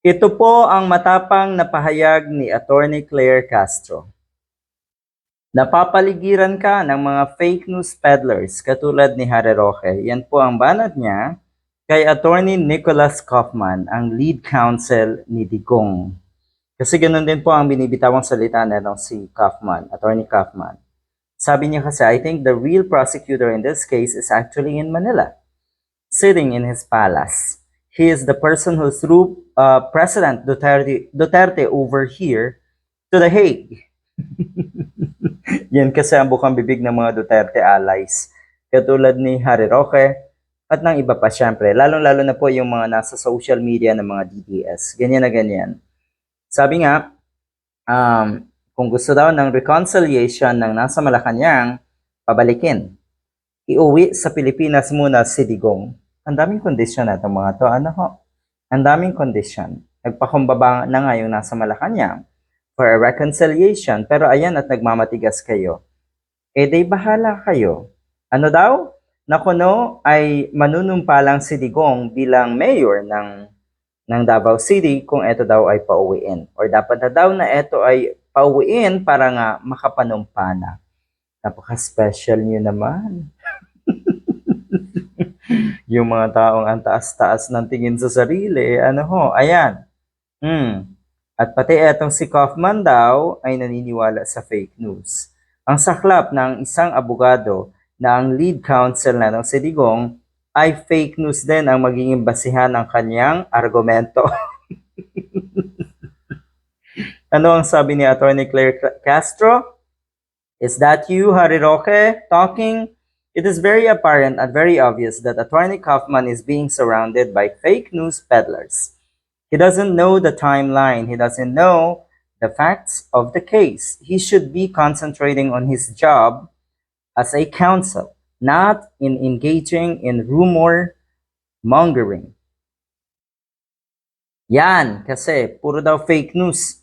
Ito po ang matapang na pahayag ni Attorney Claire Castro. Napapaligiran ka ng mga fake news peddlers katulad ni Harry Roque. Yan po ang banat niya kay Attorney Nicholas Kaufman, ang lead counsel ni Digong. Kasi ganun din po ang binibitawang salita na nung si Kaufman, Attorney Kaufman. Sabi niya kasi, I think the real prosecutor in this case is actually in Manila, sitting in his palace. He is the person who threw uh, President Duterte, Duterte over here to The Hague. Yan kasi ang bukang bibig ng mga Duterte allies. Katulad ni Harry Roque at ng iba pa syempre. Lalong-lalo na po yung mga nasa social media ng mga DDS. Ganyan na ganyan. Sabi nga, um, kung gusto daw ng reconciliation ng nasa Malacanang, pabalikin. Iuwi sa Pilipinas muna si Digong. Ang daming kondisyon na itong mga to. Ano ho? Ang daming kondisyon. Nagpakumbaba na nga yung nasa Malacanang for a reconciliation. Pero ayan at nagmamatigas kayo. Eh day bahala kayo. Ano daw? Na kuno ay manunumpalang si Digong bilang mayor ng ng Davao City kung ito daw ay pauwiin. Or dapat na daw na ito ay pauwiin para nga makapanumpa na. Napaka-special nyo naman. Yung mga taong ang taas-taas ng tingin sa sarili, ano ho, ayan. Hmm. At pati etong si Kaufman daw ay naniniwala sa fake news. Ang saklap ng isang abogado na ang lead counsel na ng Sidigong ay fake news din ang magiging basihan ng kanyang argumento. ano ang sabi ni Attorney Claire Castro? Is that you, Harry Roque, talking? It is very apparent and very obvious that Attorney Kaufman is being surrounded by fake news peddlers. He doesn't know the timeline. He doesn't know the facts of the case. He should be concentrating on his job as a counsel, not in engaging in rumor mongering. Yan, kasi puro daw fake news.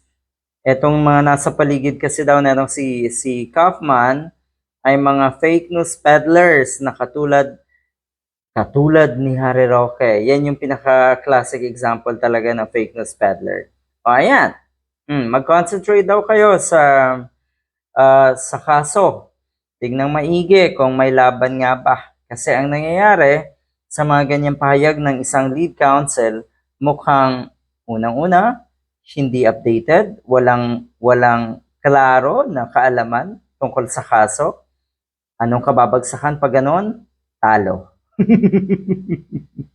Etong mga nasa paligid kasi daw na si, si Kaufman ay mga fake news peddlers na katulad katulad ni Harry Roque. Yan yung pinaka-classic example talaga ng fake news peddler. O ayan, hmm, mag-concentrate daw kayo sa ah, sa kaso. Tingnan maigi kung may laban nga ba. Kasi ang nangyayari sa mga ganyang pahayag ng isang lead counsel, mukhang unang-una, hindi updated, walang walang klaro na kaalaman tungkol sa kaso. Anong kababagsakan pag ganon? Talo.